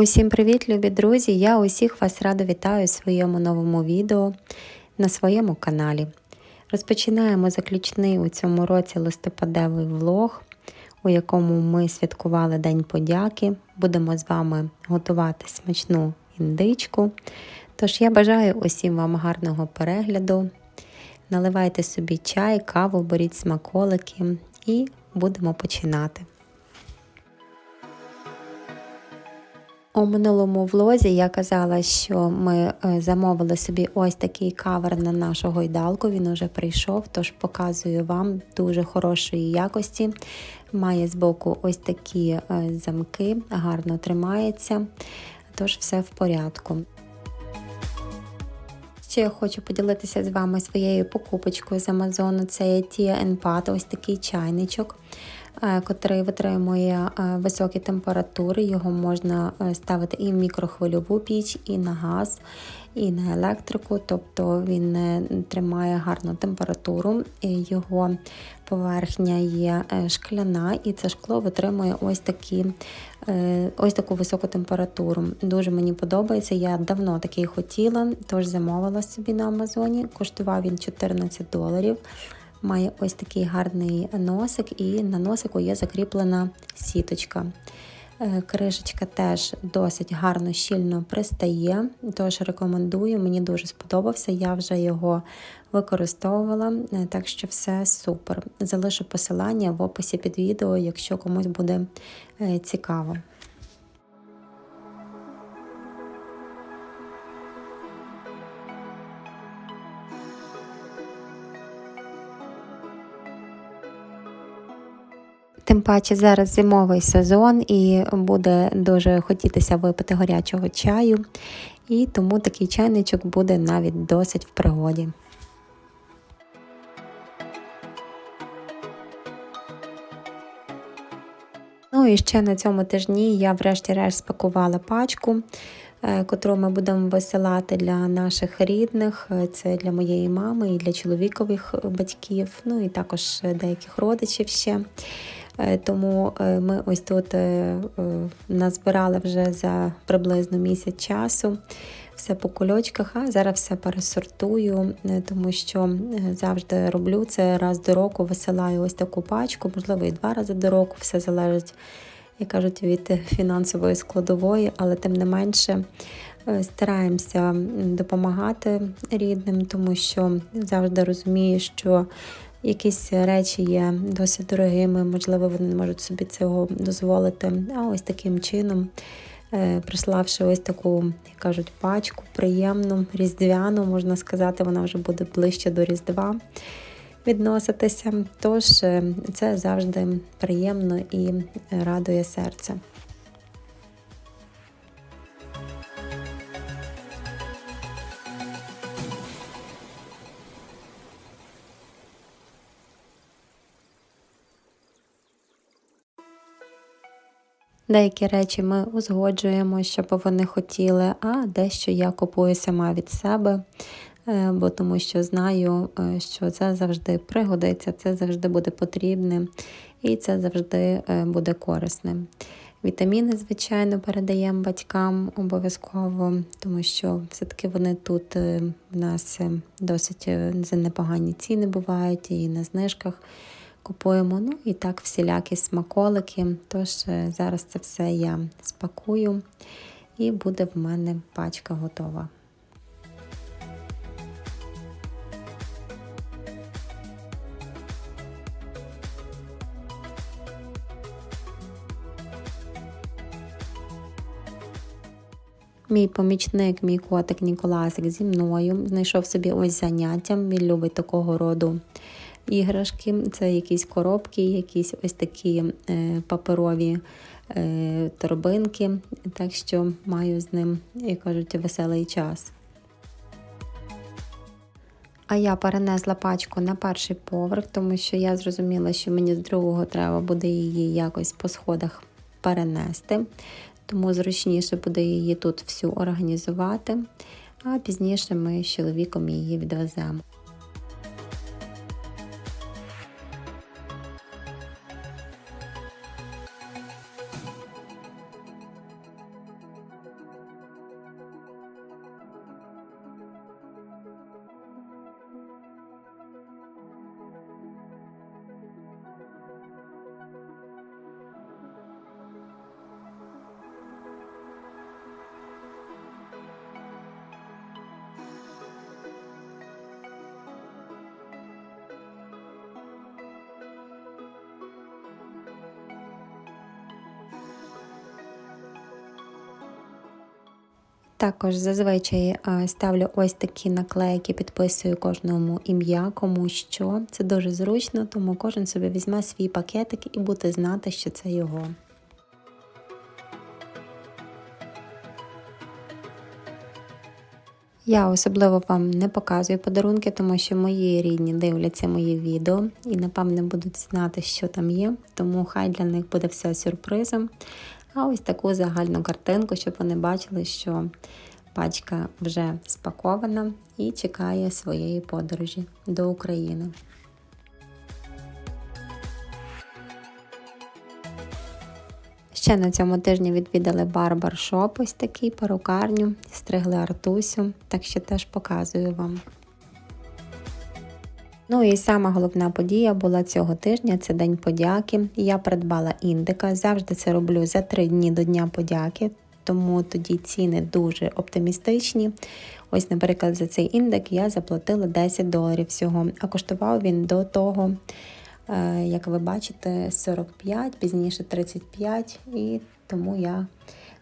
Усім привіт, любі друзі! Я усіх вас радо вітаю у своєму новому відео на своєму каналі. Розпочинаємо заключний у цьому році листопадевий влог, у якому ми святкували День подяки. Будемо з вами готувати смачну індичку. Тож я бажаю усім вам гарного перегляду. Наливайте собі чай, каву, беріть смаколики і будемо починати. У минулому влозі я казала, що ми е, замовили собі ось такий кавер на нашу гойдалку. Він уже прийшов, тож показую вам дуже хорошої якості. Має збоку ось такі е, замки, гарно тримається, тож все в порядку. Ще я хочу поділитися з вами своєю покупочкою з Амазону. Це є Tia Pad, ось такий чайничок. Е, котрий витримує е, високі температури. Його можна е, ставити і в мікрохвильову піч, і на газ, і на електрику, тобто він тримає гарну температуру, його поверхня є шкляна, і це шкло витримує ось такі. Ось таку високу температуру. Дуже мені подобається. Я давно такий хотіла, тож замовила собі на Амазоні. Коштував він 14 доларів. Має ось такий гарний носик, і на носику є закріплена сіточка. Е, кришечка теж досить гарно щільно пристає, тож рекомендую, мені дуже сподобався, я вже його використовувала, е, так що все супер. Залишу посилання в описі під відео, якщо комусь буде е, цікаво. Паче зараз зимовий сезон і буде дуже хотітися випити гарячого чаю, і тому такий чайничок буде навіть досить в пригоді. Ну і ще на цьому тижні я врешті-решт спакувала пачку, е, котру ми будемо висилати для наших рідних. Це для моєї мами і для чоловікових батьків, ну і також деяких родичів ще. Е, тому е, ми ось тут е, назбирали вже за приблизно місяць часу. Все по кульочках, а зараз все пересортую, тому що завжди роблю це раз до року, висилаю ось таку пачку, можливо, і два рази до року, все залежить, як кажуть, від фінансової складової, але тим не менше стараємося допомагати рідним, тому що завжди розумію, що Якісь речі є досить дорогими, можливо, вони не можуть собі цього дозволити. А ось таким чином, е, приславши ось таку, як кажуть, пачку, приємну, різдвяну, можна сказати, вона вже буде ближче до Різдва відноситися. Тож е, це завжди приємно і радує серце. Деякі речі ми узгоджуємо, щоб вони хотіли, а дещо я купую сама від себе, е, бо тому що знаю, е, що це завжди пригодиться, це завжди буде потрібним і це завжди е, буде корисним. Вітаміни, звичайно, передаємо батькам обов'язково, тому що все-таки вони тут в нас досить за непогані ціни бувають і на знижках купуємо. Ну і так всілякі смаколики. Тож е, зараз це все я спакую, і буде в мене пачка готова. Мій помічник, мій котик Ніколасик зі мною знайшов собі ось заняття. Він любить такого роду іграшки. Це якісь коробки, якісь ось такі е, паперові е, торбинки. Так що маю з ним, як кажуть, веселий час. А я перенесла пачку на перший поверх, тому що я зрозуміла, що мені з другого треба буде її якось по сходах перенести, тому зручніше буде її тут всю організувати, а пізніше ми з чоловіком її відвеземо. Також зазвичай е, ставлю ось такі наклейки, підписую кожному ім'я, кому що. Це дуже зручно, тому кожен собі візьме свій пакетик і буде знати, що це його. Я особливо вам не показую подарунки, тому що мої рідні дивляться мої відео і, напевне, будуть знати, що там є. Тому хай для них буде все сюрпризом. А ось таку загальну картинку, щоб вони бачили, що пачка вже спакована і чекає своєї подорожі до України. Ще на цьому тижні відвідали барбаршоп, ось такий перукарню, стригли Артусю, так що теж показую вам. Ну і сама головна подія була цього тижня це День подяки. Я придбала індика. Завжди це роблю за три дні до Дня подяки, тому тоді ціни дуже оптимістичні. Ось, наприклад, за цей індик я заплатила 10 доларів всього, а коштував він до того. Е, як ви бачите, 45, пізніше 35, і тому я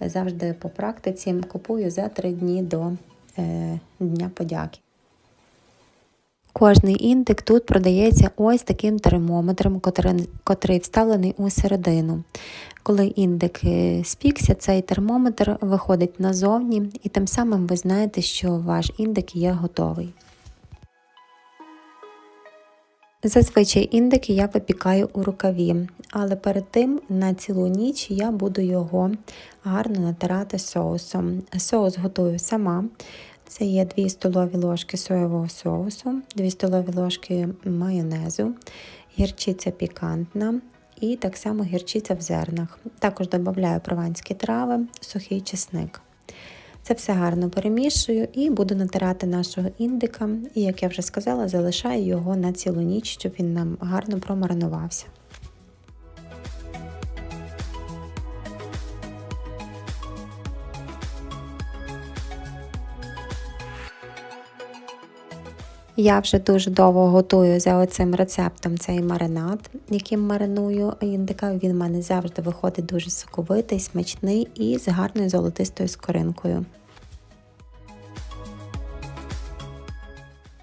завжди по практиці купую за 3 дні до е, Дня подяки. Кожний індик тут продається ось таким термометром, котрий, котрий вставлений у середину. Коли індик е, спікся, цей термометр виходить назовні, і тим самим ви знаєте, що ваш індик є готовий. Зазвичай індики я випікаю у рукаві, але перед тим на цілу ніч я буду його гарно натирати соусом. Соус готую сама. Це є 2 столові ложки соєвого соусу, 2 столові ложки майонезу, гірчиця пікантна і так само гірчиця в зернах. Також додаю прованські трави, сухий чесник. Це все гарно перемішую і буду натирати нашого індика. І, як я вже сказала, залишаю його на цілу ніч, щоб він нам гарно промаринувався. Я вже дуже довго готую за оцим рецептом цей маринад, яким мариную індика. Він в мене завжди виходить дуже соковитий, смачний і з гарною золотистою скоринкою.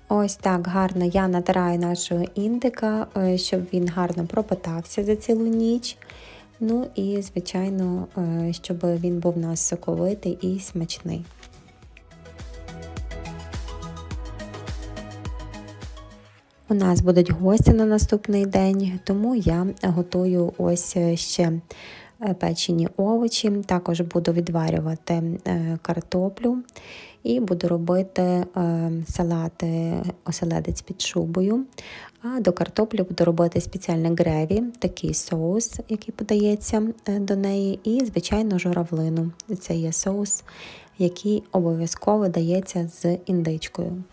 Ось так гарно я натираю нашого індика, е, щоб він гарно пропитався за цілу ніч. Ну і, звичайно, е, щоб він був у нас соковитий і смачний. У нас будуть гості на наступний день, тому я готую ось ще е, печені овочі, також буду відварювати картоплю. І буду робити е, салати оселедець під шубою. А до картоплі буду робити спеціальне греві, такий соус, який подається е, до неї, і, звичайно, журавлину. Це є соус, який обов'язково дається з індичкою.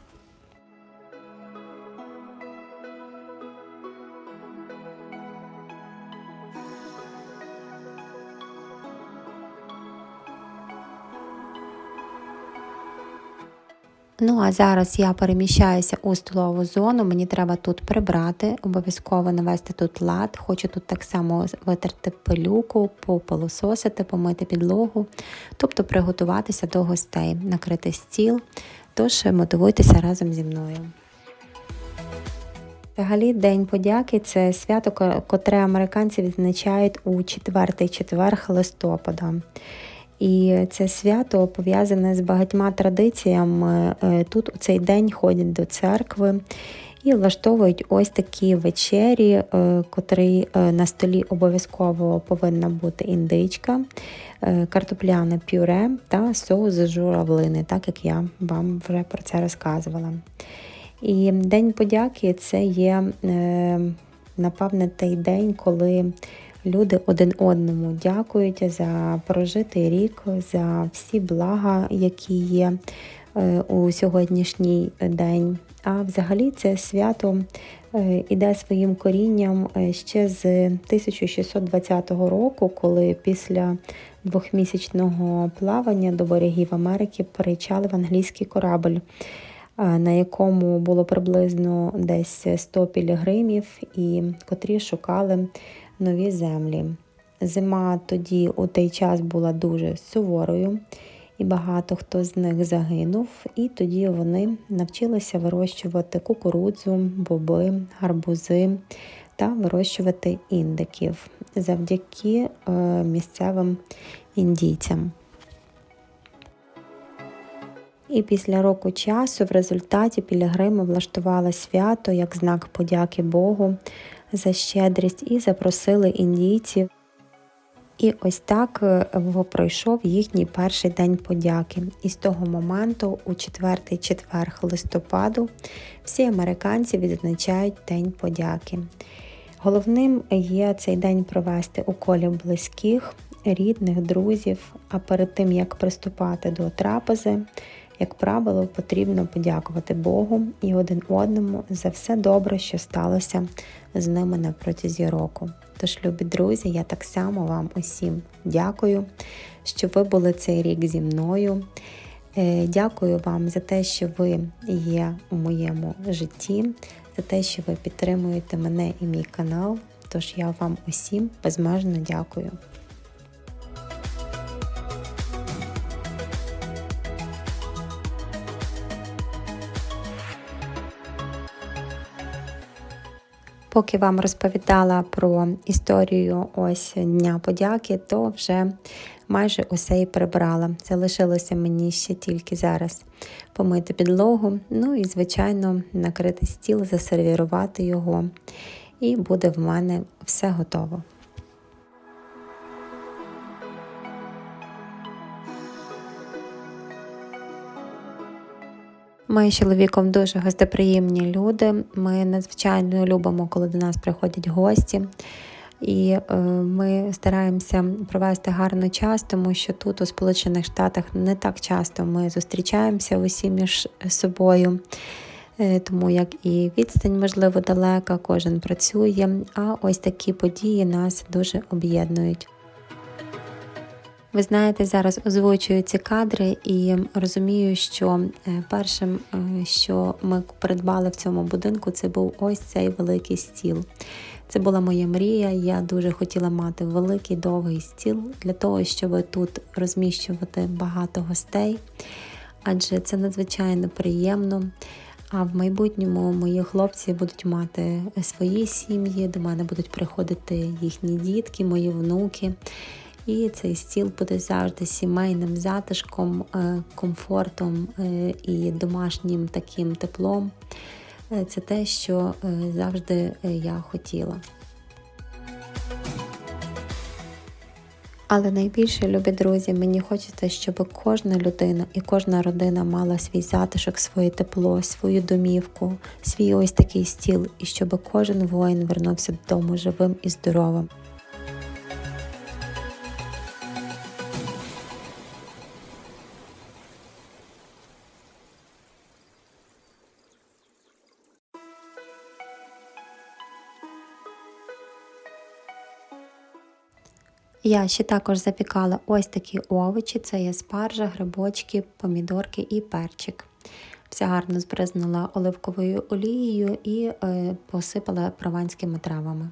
Ну, а зараз я переміщаюся у столову зону, мені треба тут прибрати, обов'язково навести тут лад. Хочу тут так само витерти пилюку, попилососити, помити підлогу, тобто приготуватися до гостей, накрити стіл. Тож мотивуйтеся разом зі мною. Взагалі, День подяки це свято, котре американці відзначають у четвертий четверг листопада. І це свято пов'язане з багатьма традиціями. Е, тут у цей день ходять до церкви і влаштовують ось такі вечері, е, котрі е, на столі обов'язково повинна бути індичка, картопляне пюре та соус з журавлини, так як я вам вже про це розказувала. І День подяки це є, напевне, той день, коли Люди один одному дякують за прожитий рік, за всі блага, які є е, у сьогоднішній день. А взагалі це свято е, іде своїм корінням е, ще з 1620 року, коли після двохмісячного плавання до берегів Америки перейчали в англійський корабль. На якому було приблизно десь 100 пілігримів, і котрі шукали нові землі. Зима тоді у той час була дуже суворою, і багато хто з них загинув. І тоді вони навчилися вирощувати кукурудзу, боби, гарбузи та вирощувати індиків завдяки е, місцевим індійцям. І після року часу в результаті пілігрими влаштували свято як знак подяки Богу за щедрість і запросили індійців. І ось так е, пройшов їхній перший день подяки. І з того моменту, у четвертий четверг листопаду, всі американці відзначають День подяки. Головним є цей день провести у колі близьких, рідних, друзів. А перед тим як приступати до трапези, як правило, потрібно подякувати Богу і один одному за все добре, що сталося з ними на протязі року. Тож, любі друзі, я так само вам усім дякую, що ви були цей рік зі мною. Е, дякую вам за те, що ви є у моєму житті, за те, що ви підтримуєте мене і мій канал. Тож я вам усім безмежно дякую. Поки вам розповідала про історію ось Дня подяки, то вже майже усе і прибрала. Залишилося мені ще тільки зараз помити підлогу, ну і, звичайно, накрити стіл, засервірувати його, і буде в мене все готово. Ми з чоловіком дуже гостеприємні люди. Ми надзвичайно любимо, коли до нас приходять гості. І е, ми стараємося провести гарний час, тому що тут, у Сполучених Штатах, не так часто ми зустрічаємося усі між собою, е, тому як і відстань, можливо, далека, кожен працює. А ось такі події нас дуже об'єднують. Ви знаєте, зараз озвучую ці кадри і розумію, що е, першим, е, що ми придбали в цьому будинку, це був ось цей великий стіл. Це була моя мрія. Я дуже хотіла мати великий довгий стіл для того, щоб тут розміщувати багато гостей, адже це надзвичайно приємно. А в майбутньому мої хлопці будуть мати свої сім'ї, до мене будуть приходити їхні дітки, мої внуки. І цей стіл буде завжди сімейним затишком, е, комфортом е, і домашнім таким теплом. Е, це те, що завжди я хотіла. Але найбільше, любі друзі, мені хочеться, щоб кожна людина і кожна родина мала свій затишок, своє тепло, свою домівку, свій ось такий стіл, і щоб кожен воїн вернувся додому живим і здоровим. Я ще також запікала ось такі овочі: це є спаржа, грибочки, помідорки і перчик. Все гарно збризнула оливковою олією і е, посипала прованськими травами.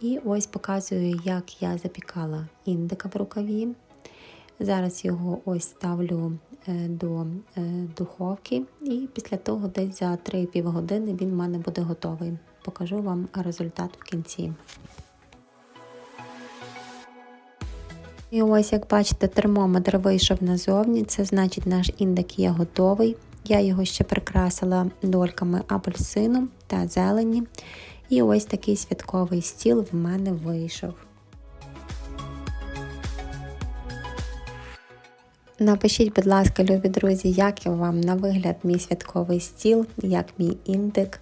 І ось показую, як я запікала індика в рукаві. Зараз його ось ставлю е, до е, духовки, і після того десь за 3-5 години він в мене буде готовий. Покажу вам результат в кінці. І ось, як бачите, термометр вийшов назовні, це значить наш індик є готовий. Я його ще прикрасила дольками апельсину та зелені. І ось такий святковий стіл в мене вийшов. Напишіть, будь ласка, любі друзі, як вам на вигляд мій святковий стіл, як мій індик,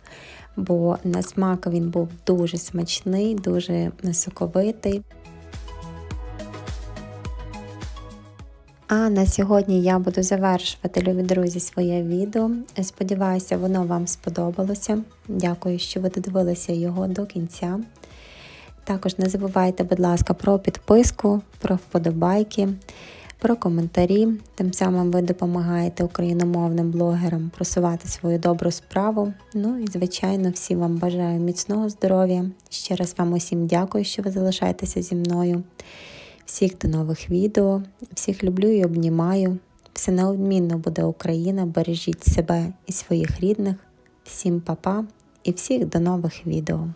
бо на смак він був дуже смачний, дуже соковитий. А на сьогодні я буду завершувати, любі друзі, своє відео. Сподіваюся, воно вам сподобалося. Дякую, що ви додивилися його до кінця. Також не забувайте, будь ласка, про підписку, про вподобайки, про коментарі. Тим самим ви допомагаєте україномовним блогерам просувати свою добру справу. Ну і, звичайно, всім вам бажаю міцного здоров'я. Ще раз вам усім дякую, що ви залишаєтеся зі мною. Всіх до нових відео. Всіх люблю і обнімаю. Все неодмінно буде Україна. Бережіть себе і своїх рідних. Всім па-па і всіх до нових відео.